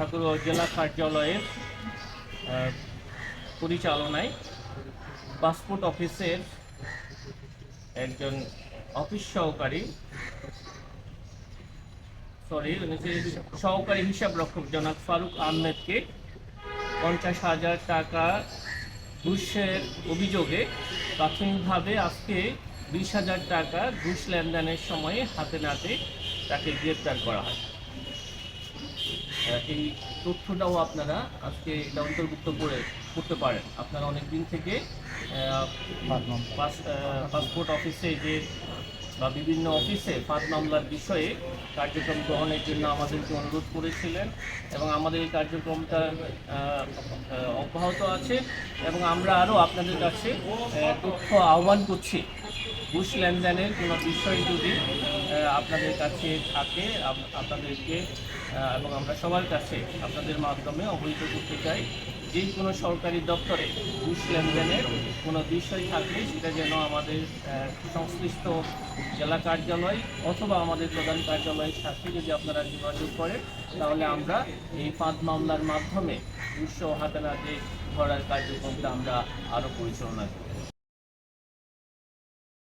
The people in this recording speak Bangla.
ঠাকুরগাঁও জেলা কার্যালয়ের পরিচালনায় পাসপোর্ট অফিসের একজন অফিস সহকারী সরি সহকারী হিসাব রক্ষক জনাব ফারুক আহমেদকে পঞ্চাশ হাজার টাকা ঘুষের অভিযোগে প্রাথমিকভাবে আজকে বিশ হাজার টাকা ঘুষ লেনদেনের সময়ে হাতে নাতে তাকে গ্রেপ্তার করা হয়। এই তথ্যটাও আপনারা আজকে এটা অন্তর্ভুক্ত করে করতে পারেন। আপনারা অনেক দিন থেকে পাসপোর্ট অফিসে যে বা বিভিন্ন অফিসে ফাঁদ মামলার বিষয়ে কার্যক্রম গ্রহণের জন্য আমাদেরকে অনুরোধ করেছিলেন এবং আমাদের এই কার্যক্রমটা অব্যাহত আছে এবং আমরা আরও আপনাদের কাছে তথ্য আহ্বান করছি। ঘুষ লেনদেনের কোনো বিষয় যদি আপনাদের কাছে থাকে আপনাদেরকে এবং আমরা সবার কাছে আপনাদের মাধ্যমে অবহিত করতে চাই, যে কোনো সরকারি দপ্তরে ঘুষ লেনদেনের কোনো বিষয় থাকলে সেটা যেন আমাদের সংশ্লিষ্ট জেলা কার্যালয় অথবা আমাদের প্রধান কার্যালয়ের সাথে যদি আপনারা যোগাযোগ করেন তাহলে আমরা এই পাঁচ মামলার মাধ্যমে ঘুষ হাতে নাতে ধরার কার্যক্রমটা আমরা আরও পরিচালনা করব।